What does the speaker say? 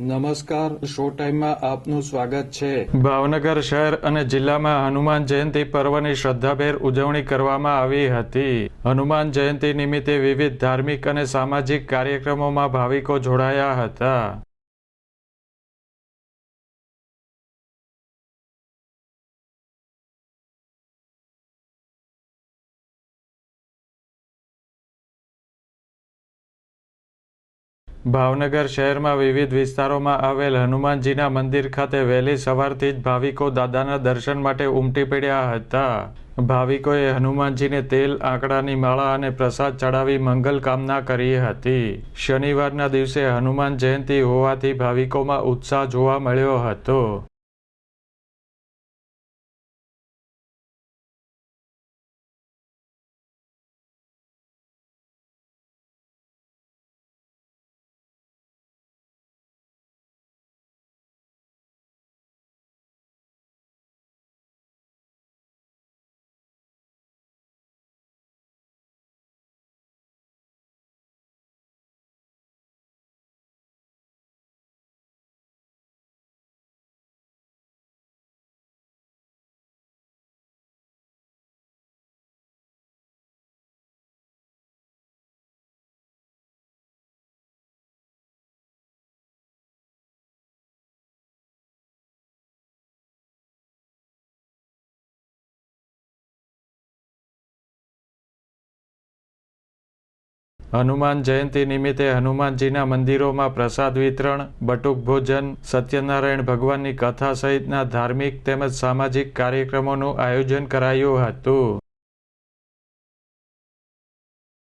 નમસ્કાર શો ટાઈમમાં આપનું સ્વાગત છે. ભાવનગર શહેર અને જિલ્લામાં હનુમાન જયંતિ પર્વની શ્રદ્ધાભેર ઉજવણી કરવામાં આવી હતી. હનુમાન જયંતિ નિમિત્તે વિવિધ ધાર્મિક અને સામાજિક કાર્યક્રમોમાં ભાવિકો જોડાયા હતા. ભાવનગર શહેરમાં વિવિધ વિસ્તારોમાં આવેલ હનુમાનજીના મંદિર ખાતે વહેલી સવારથી જ ભાવિકો દાદાના દર્શન માટે ઉમટી પડ્યા હતા. ભાવિકોએ હનુમાનજીને તેલ, આંકડાની માળા અને પ્રસાદ ચડાવી મંગલ કામના કરી હતી. શનિવારના દિવસે હનુમાન જયંતિ હોવાથી ભાવિકોમાં ઉત્સાહ જોવા મળ્યો હતો. હનુમાન જયંતિ નિમિત્તે હનુમાનજીના મંદિરોમાં પ્રસાદ વિતરણ, બટુક ભોજન, સત્યનારાયણ ભગવાનની કથા સહિતના ધાર્મિક તેમજ સામાજિક કાર્યક્રમોનું આયોજન કરાયું હતું.